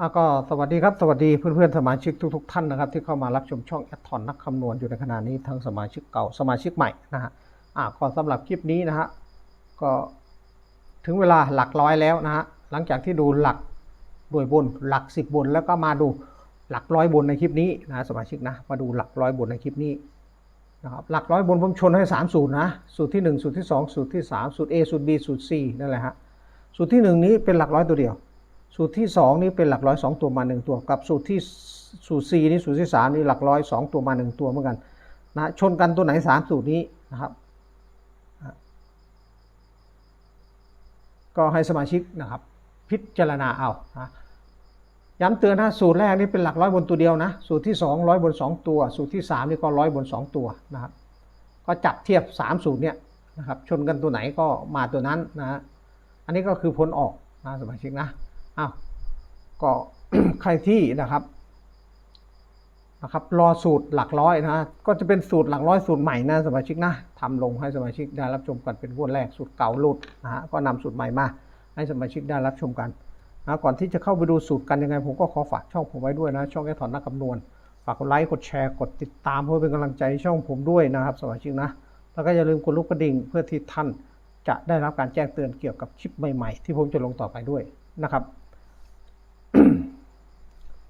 อะก็สวัสดีครับ สวัสดีเพื่อนๆสมาชิกทุกๆท่านนะครับ ที่เข้ามารับชมช่องแอดทอนนักคำนวณอยู่ในขณะนี้ทั้งสมาชิกเก่าสมาชิกใหม่นะฮะอะก่อสำหรับคลิปนี้นะฮะก็ถึงเวลาหลักร้อยแล้วนะฮะหลังจากที่ดูหลักหน่วยบนหลักสิบบน แล้วก็มาดูหลักร้อยบนในคลิปนี้นะสมาชิกนะมาดูหลักร้อยบนในคลิปนี้นะครับหลักร้อยบนผมชนให้สามสูตรนะสูตรที่หนึ่งสูตรที่สองสูตรที่สามสูตร A สูตร B สูตร C นั่นแหละฮะสูตรที่หนึ่งนี้เป็นหลักร้อยตัวเดียว สูตรที่สองนี่เป็นหลักร้อยสองตัวมาหนึ่งตัวกับสูตรที่สูตร C นี่สูตรที่สามนี่หลักร้อยสองตัวมาหนึ่งตัวเหมือนกันนะชนกันตัวไหนสามสูตรนี้นะครับ ก็ให้สมาชิกนะครับ พิจารณาเอานะย้ำเตือนนะสูตรแรกนี่เป็นหลักร้อยบนตัวเดียวนะ สูตรที่สองร้อยบนสองตัว สูตรที่สามนี่ก็ร้อยบนสองตัวนะครับ ก็จับเทียบสามสูตรเนี่ยนะครับชนกันตัวไหนก็มาตัวนั้นนะฮะอันนี้ก็คือผลออกนะสมาชิกนะ อ้าวก็ใครที่นะครับนะครับ รอสูตรหลักร้อยนะก็จะเป็นสูตรหลักร้อยสูตรใหม่นะสมาชิกนะทำลงให้สมาชิกได้รับชมกันเป็นงวดแรกสูตรเก่าหลุดนะฮะก็นำสูตรใหม่มา ให้สมาชิกได้รับชมกันนะก่อนที่จะเข้าไปดูสูตรกันยังไง ผมก็ขอฝากช่องผมไว้ด้วยนะ ช่องแอถอนนักคำนวณฝากกดไลค์กดแชร์กดติดตามเพื่อเป็นกำลังใจช่องผมด้วยนะครับสมาชิกนะแล้วก็อย่าลืมกดลูกกระดิ่งเพื่อที่ท่านจะได้รับการแจ้งเตือนเกี่ยวกับคลิปใหม่ ๆ ที่ผมจะลงต่อไปด้วยนะครับ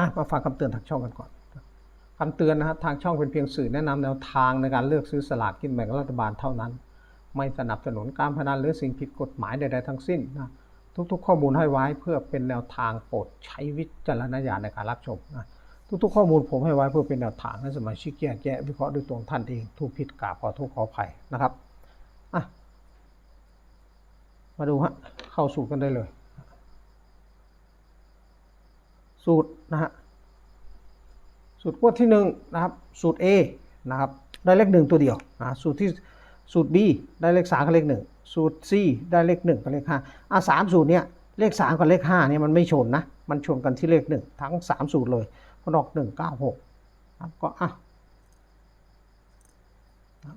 อะมาฟังคำเตือนทางช่องกันก่อนคำเตือนนะฮะทางช่องเป็นเพียงสื่อแนะนำแนวทางในการเลือกซื้อสลากกินแบ่งรัฐบาลเท่านั้น ไม่สนับสนุนการพนันหรือสิ่งผิดกฎหมายใดๆทั้งสิ้นนะทุกๆ ข้อมูลให้ไว้เพื่อเป็นแนวทางโปรดใช้วิจารณญาณในการรับชมนะทุกๆ ข้อมูลผมให้ไว้เพื่อเป็นแนวทางให้สมาชิกแยกแยะวิเคราะห์ด้วยตัวท่านเองถูกผิดกราบขอโทษขออภัยนะครับอะมาดูฮะเข้าสูตรกันได้เลย สูตรนะฮะสูตรงวที่หนึ่งนะครับสูตร A นะครับได้เลขหนึ่งตัวเดียวนะสูตรที่สูตร B ได้เลขสามกับเลขหนึ่งสูตร C ได้เลขหนึ่งกับเลขห้าอะสามสูตรเนี้ยเลขสามกับเลขห้าเนี่ยมันไม่ชนนะมันชนกันที่เลขหนึ่งทั้งสามสูตรเลยพอดอกหนึ่งเก้าหกครับก็อะ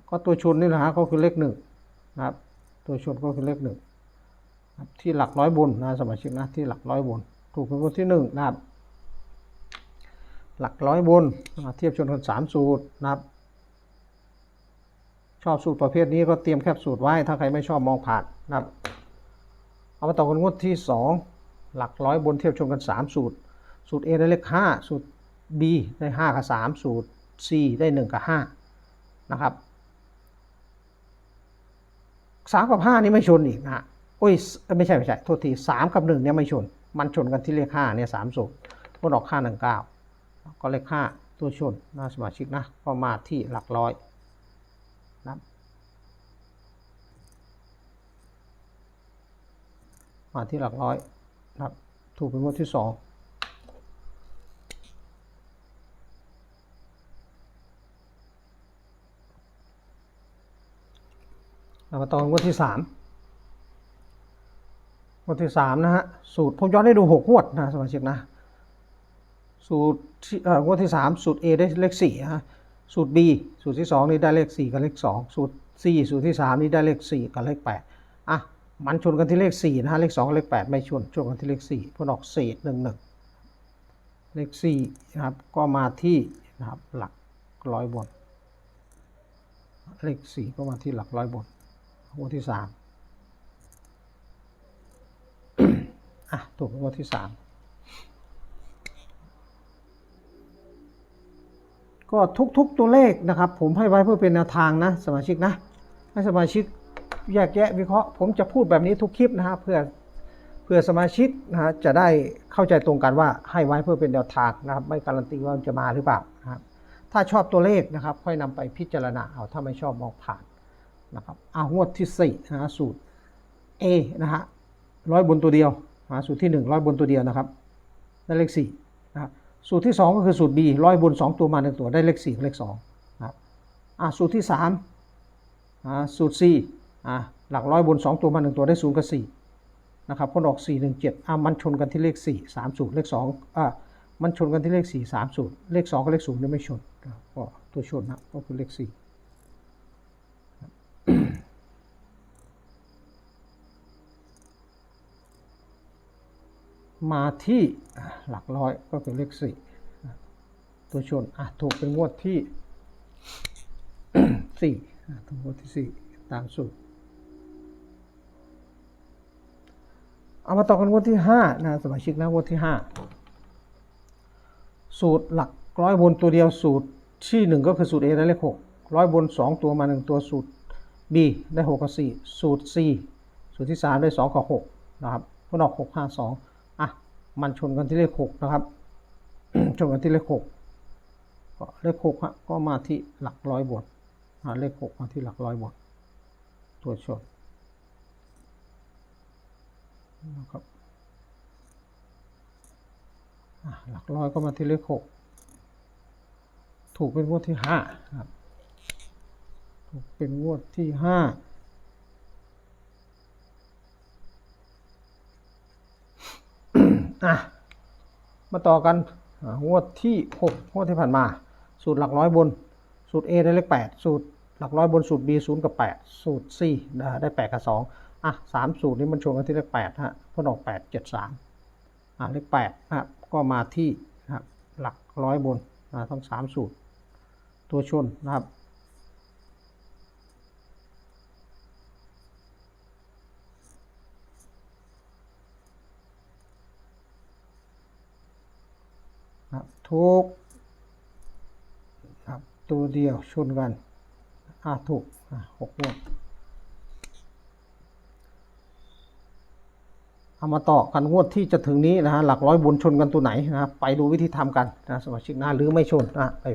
ก็ตัวชนนี่แหละฮะก็คือเลขหนึ่งนะครับตัวชนก็คือเลขหนึ่งที่หลักร้อยบนนะสมาชิกนะที่หลักร้อยบนถูกเป็นคนที่หนึ่งนะครับ หลักร้อยบนเทียบชนกันสามสูตรนะครับ ชอบสูตรประเภทนี้ก็เตรียมแคปสูตรไว้ ถ้าใครไม่ชอบมองผ่านนะครับ เอามาต่อกันงวดที่สองหลักร้อยบนเทียบชนกันสามสูตร สูตร A ได้เลขห้าสูตร B ได้ห้ากับสามสูตร C ได้หนึ่งกับห้านะครับสามกับห้านี่ไม่ชนอีกนะฮะโอ้ยไม่ใช่ไม่ใช่โทษทีสามกับหนึ่งเนี่ยไม่ชน มันชนกันที่เลขห้าเนี่ยสามสูตรก็ดอกห้าหนึ่งเก้า ก็เลขห้าตัวชนนะสมาชิกนะก็มาที่หลักร้อยนะมาที่หลักร้อยนะครับถูกเป็นงวดที่สองมาต่องวดที่สามงวดที่สามนะฮะ สูตรผมย้อนให้ดูหกงวดนะสมาชิกนะ สูตรที่อ่างวดที่ 3 สูตร A ได้เลข4ฮะสูตร B สูตรที่ 2 นี่ได้เลข 4 กับเลข 2 สูตร C สูตรที่ 3 นี่ได้เลข 4 กับเลข 8 อะ มันชนกันที่เลข 4 นะฮะ เลข 2 กับเลข 8 ไม่ชน ชนกันที่เลข 4 พวกออกเศษ1 1 เลข 4 นะครับ ก็มาที่นะครับหลักร้อยบน เลข 4 ก็มาที่หลักร้อยบนงวดที่ 3 อะ ถูกงวดที่ 3 ก็ทุกๆตัวเลขนะครับ ผมให้ไว้เพื่อเป็นแนวทางนะสมาชิกนะ ให้สมาชิกแยกแยะวิเคราะห์ ผมจะพูดแบบนี้ทุกคลิปนะฮะเพื่อเพื่อสมาชิกนะฮะจะได้เข้าใจตรงกันว่าให้ไว้เพื่อเป็นแนวทางนะครับไม่การันตีว่าจะมาหรือเปล่านะครับถ้าชอบตัวเลขนะครับ ค่อยนำไปพิจารณาเอาถ้าไม่ชอบมองผ่านนะครับอางวดที่สี่นะฮะสูตร A นะฮะร้อยบนตัวเดียวนะสูตรที่หนึ่งร้อยบนตัวเดียวนะครับได้เลขสี่ สูตรที่ 2 ก็คือสูตร B ร้อยบน 2 ตัวมาหนึ่งตัวได้เลข4กับเลข2นะครับอ่าสูตรที่3อ่าสูตร C อ่าหลักร้อยบน 2 ตัวมาหนึ่งตัวได้0กับ4นะครับผลออก 4 1 7อ่ามันชนกันที่เลข 4 3 สูตรเลข2อ่ามันชนกันที่เลข 4 3 สูตรเลข 2 กับเลข0เนี่ยไม่ชนก็ตัวชนนะก็คือเลข 4 มาที่หลักร้อยก็คือเลขสี่ตัวชนอะถูกเป็นงวดที่สี่ถูกงวดที่สี่ตามสูตรเอามาต่อกันงวดที่ห้านะสมาชิกนะงวดที่ห้าสูตรหลักร้อยบนตัวเดียวสูตรที่หนึ่งก็คือสูตร A ได้เลขหกร้อยบนสองตัวมาหนึ่งตัวสูตร B ได้หกกับสี่สูตร C สูตรที่สามได้สองกับหกนะครับพวกออกหกห้าสอง มันชนกันที่เลขหกนะครับ ชนกันที่เลขหกก็เลขหกฮะก็มาที่หลักร้อยบนอะเลขหกมาที่หลักร้อยบนตัวชนนะครับอะหลักร้อยก็มาที่เลขหกถูกเป็นงวดที่ห้าครับ ถูกเป็นงวดที่ห้า อะมาต่อกันงวดที่หกงวดที่ผ่านมา สูตรหลักร้อยบน สูตร A ได้เลขแปดสูตรหลักร้อยบนสูตร B ศูนย์กับแปดสูตร C ได้ได้แปดกับสองอะสามสูตรนี้มันชนกันที่เลขแปดฮะเพื่นออกแปดเจ็ดสามอะ เลขแปดนะครับก็มาที่นะครับหลักร้อยบนนะทั้งสามสูตร ตัวชนนะครับ ถูกครับตัวเดียวชนกันอ่าถูกอ่าหกงวดเอามาต่อกันงวดที่จะถึงนี้นะฮะหลักร้อยบนชนกันตัวไหนนะครับไปดูวิธีทำกันนะสมาชิกนะหรือไม่ชนนะไป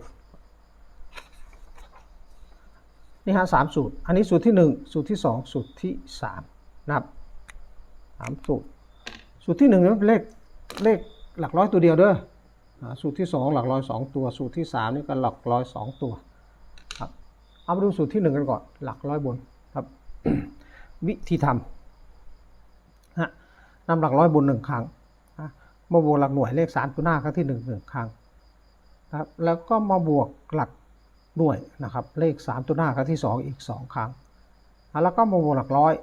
นี่ฮะสามสูตร อันนี้สูตรที่หนึ่งสูตรที่สองสูตรที่สามนะครับสามสูตร สูตรที่หนึ่งเป็นเลขเลขหลักร้อยตัวเดียวเด้อ สูตรที่ 2 หลักร้อยสองตัว สูตรที่ 3 นี่ก็หลักร้อยสองตัวครับเอามาดูสูตรที่ 1 กันก่อน หลักร้อยบนครับ วิธีทำฮะนำหลักร้อยบนหนึ่งครั้งมาบวกหลักหน่วยเลขสามตัวหน้าครั้งที่หนึ่งหนึ่งครั้งครับแล้วก็มาบวกหลักหน่วยนะครับเลขสามตัวหน้าครั้งที่สองอีกสองครั้งแล้วก็มาบวกหลักร้อย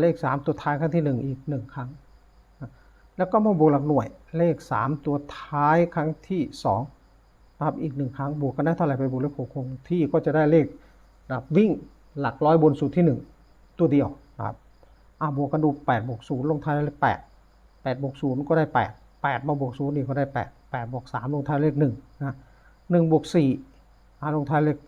เลขสามตัวท้ายครั้งที่หนึ่งอีกหนึ่งครั้ง แล้วก็มาบวกหลักหน่วยเลข 3 ตัวท้ายครั้งที่2นะครับอีกหนึ่งครั้งบวกกันได้เท่าไหร่ไปบวกเลขหกคงที่ก็จะได้เลขนะครับวิ่งหลักร้อยบนสูตรที่ 1 ตัวเดียวนะครับอะบวกกันดู8บวก0ลงท้ายเลข8 8บวก0ก็ได้ 8 8มาบวก0อีกก็ได้ 8 8บวก3ลงท้ายเลข1นะ1บวก4อะลงท้ายเลข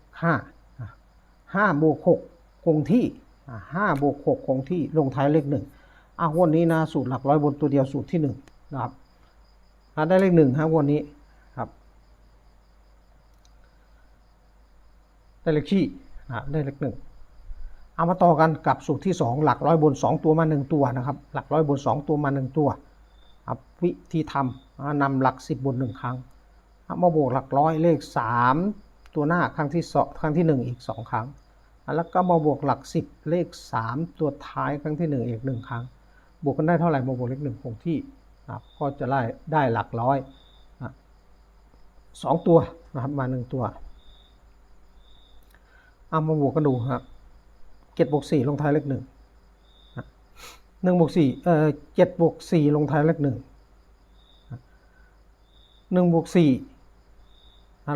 5 5บวก6คงที่5บวก6คงที่ลงท้ายเลข1 อะวันนี้นะสูตรหลักร้อยบนตัวเดียวสูตรที่หนึ่งนะครับอะได้เลขหนึ่งฮะวันนี้ครับได้เลขขี้นะได้เลขหนึ่งเอามาต่อกันกับสูตรที่สองหลักร้อยบนสองตัวมาหนึ่งตัวนะครับ หลักร้อยบนสองตัวมาหนึ่งตัวครับวิธีทำนำหลักสิบบนหนึ่งครั้งอะมาบวกหลักร้อยเลขสามตัวหน้าครั้งที่สองครั้งที่หนึ่งอีกสองครั้ง แล้วก็มาบวกหลักสิบเลขสามตัวท้ายครั้งที่หนึ่งอีกหนึ่งครั้ง บวกกันได้เท่าไหร่มาบวกเลขหนึ่งคงที่นะครับก็จะได้ได้หลักร้อยนะสองตัวนะครับมาหนึ่งตัวเอามาบวกกันดูครับเจ็ดบวกสี่ลงท้ายเลขหนึ่งหนึ่งบวกสี่เอ่อเจ็ดบวกสี่ลงท้ายเลขหนึ่งหนึ่งบวกสี่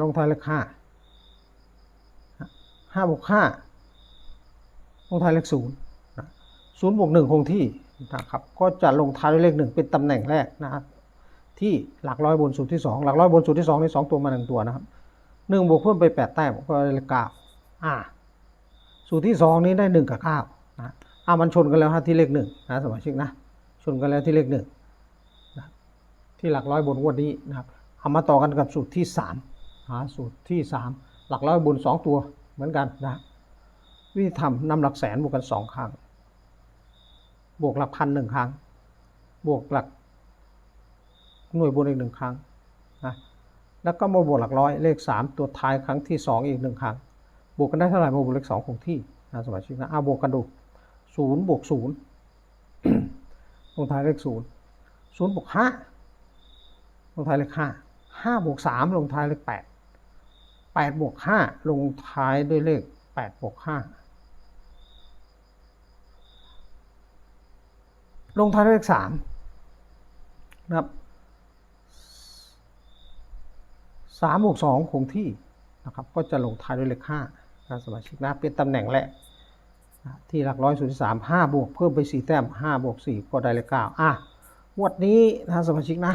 ลงท้ายเลขห้าห้าบวกห้าลงท้ายเลขศูนย์ศูนย์บวกหนึ่งคงที่ นะครับ ก็จะลงท้ายด้วยเลขหนึ่งเป็นตำแหน่งแรกนะครับที่หลักร้อยบนสูตรที่สองหลักร้อยบนสูตรที่สองนี่สองตัวมาหนึ่งตัวนะครับหนึ่งบวกเพิ่มไปแปดแต้มก็ได้เลก้าอ่าสูตรที่สองนี้ได้หนึ่งกับเก้านะอ่ามันชนกันแล้วฮะที่เลขหนึ่งนะสมาชิกนะชนกันแล้วที่เลขหนึ่งนะที่หลักร้อยบนงวดนี้นะครับเอามาต่อกันกับสูตรที่สามหาสูตรที่สามหลักร้อยบนสองตัวเหมือนกันนะวิธีทำนำหลักแสนบวกกันสองครั้ง บวกหลักพันหนึ่งครั้ง บวกหลักหน่วยบนอีกหนึ่งครั้งนะแล้วก็มาบวกหลักร้อยเลข 3 ตัวท้ายครั้งที่ 2 อีกหนึ่งครั้ง บวกกันได้เท่าไหร่มาบวกเลข2องที่นะสมาชิกนะเอาบวกกันดู0บวกศูนย์ลงท้ายเลข 0 0บวก5ลงท้ายเลข 5 5บวก3ลงท้ายเลข 8 8บวก5ลงท้ายด้วยเลข8บวก5 ลงท้ายด้วยเลขสามนะครับสามบวกสองคงที่นะครับ ก็จะลงท้ายด้วยเลขห้านะสมาชิกนะเป็นตำแหน่งแรกนะที่หลักร้อยศูนย์สามห้าบวกเพิ่มไปสี่แต้มห้าบวกสี่ก็ได้เลขเก้าอะงวดนี้นะสมาชิกนะ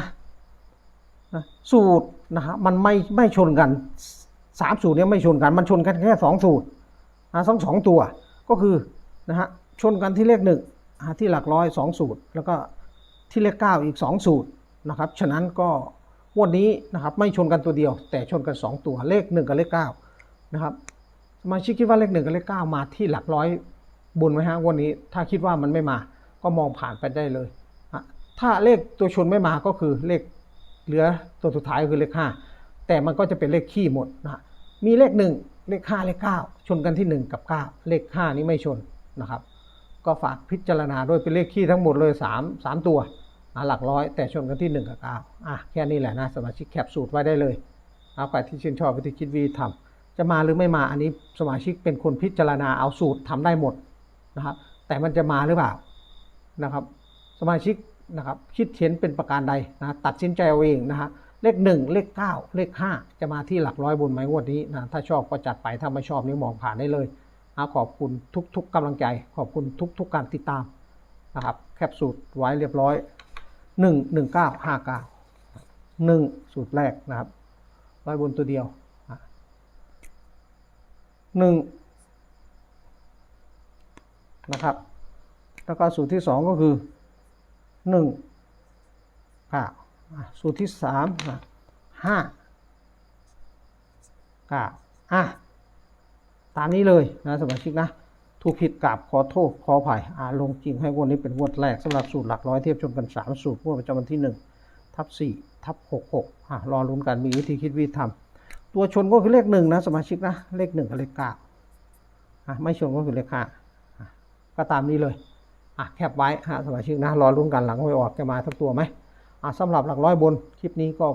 นะสูตรนะฮะมันไม่ไม่ชนกันสามสูตรเนี้ยไม่ชนกันมันชนกันแค่สองสูตรนะทั้งสองตัวก็คือนะฮะชนกันที่เลขหนึ่ง ที่หลักร้อยสองสูตร แล้วก็ที่เลขเก้าอีกสองสูตรนะครับฉะนั้นก็งวดนี้นะครับไม่ชนกันตัวเดียว แต่ชนกันสองตัวเลขหนึ่งกับเลขเก้านะครับสมาชิกคิดว่าเลขหนึ่งกับเลขเก้ามาที่หลักร้อยบนไหมฮะวันนี้ถ้าคิดว่ามันไม่มาก็มองผ่านไปได้เลย ถ้าเลขตัวชนไม่มาก็คือเลขเหลือตัวสุดท้ายก็คือเลขห้าแต่มันก็จะเป็นเลขขี้หมดนะฮะมีเลขหนึ่งเลขห้าเลขเก้าชนกันที่หนึ่งกับเก้าเลขห้านี้ไม่ชนนะครับ ก็ฝากพิจารณาด้วยเป็นเลขขี้ทั้งหมดเลยสามสามตัวหลักร้อย แต่ชนกันที่หนึ่งกับเก้าอะแค่นี้แหละนะสมาชิกแคปสูตรไว้ได้เลยเอาใครที่ชื่นชอบวิธีคิดวีทำจะมาหรือไม่มาอันนี้สมาชิกเป็นคนพิจารณาเอาสูตรทำได้หมดนะครับแต่มันจะมาหรือเปล่านะครับ สมาชิกนะครับคิดเห็นเป็นประการใดนะตัดสินใจเอาเองนะฮะเลขหนึ่งเลขเก้าเลขห้าจะมาที่หลักร้อยบนไหมงวดนี้นะถ้าชอบก็จัดไปถ้าไม่ชอบนี่มองผ่านได้เลย ขอบคุณทุกๆกำลังใจ ขอบคุณทุกๆการติดตามนะครับ แคปสูตรไว้เรียบร้อยหนึ่งหนึ่งเก้าห้าก้าหนึ่งสูตรแรกนะครับร้อยบนตัวเดียวหนึ่งนะครับ แล้วก็สูตรที่สองก็คือหนึ่งเก้าสูตรที่สามนะห้าเก้าอะ ตามนี้เลยนะสมาชิกนะถูกผิดกราบขอโทษขออภัยอ่าลงจริงให้วดนี้เป็นงวดแรกสำหรับสูตรหลักร้อยเทียบชนกันสามสูตรงวดประจำวันที่หนึ่งทับสี่ทับหกหกอะรอลุ้นกันมีวิธีคิดวิธีทำตัวชนก็คือเลขหนึ่งนะสมาชิกนะเลขหนึ่งกับเลขเก้าอะไม่ชนก็คือเลขห้าก็ตามนี้เลยอะแคปไว้ฮะสมาชิกนะรอรุ้นกันหลังไม่ออกจะมาทั้งตัวไหมอะสำหรับหลักร้อยบนคลิปนี้ก็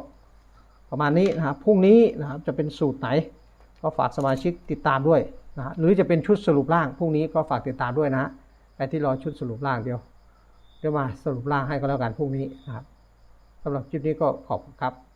ประมาณนี้นะครับพรุ่งนี้นะครับจะเป็นสูตรไหน ก็ฝากสมาชิกติดตามด้วยนะฮะหรือจะเป็นชุดสรุปร่างพรุ่งนี้ก็ฝากติดตามด้วยนะฮะใครที่รอชุดสรุปร่างเดียวเดี๋ยวมาสรุปร่างให้ก็แล้วกันพรุ่งนี้นะครับสำหรับคลิปนี้ก็ขอบคุณครับ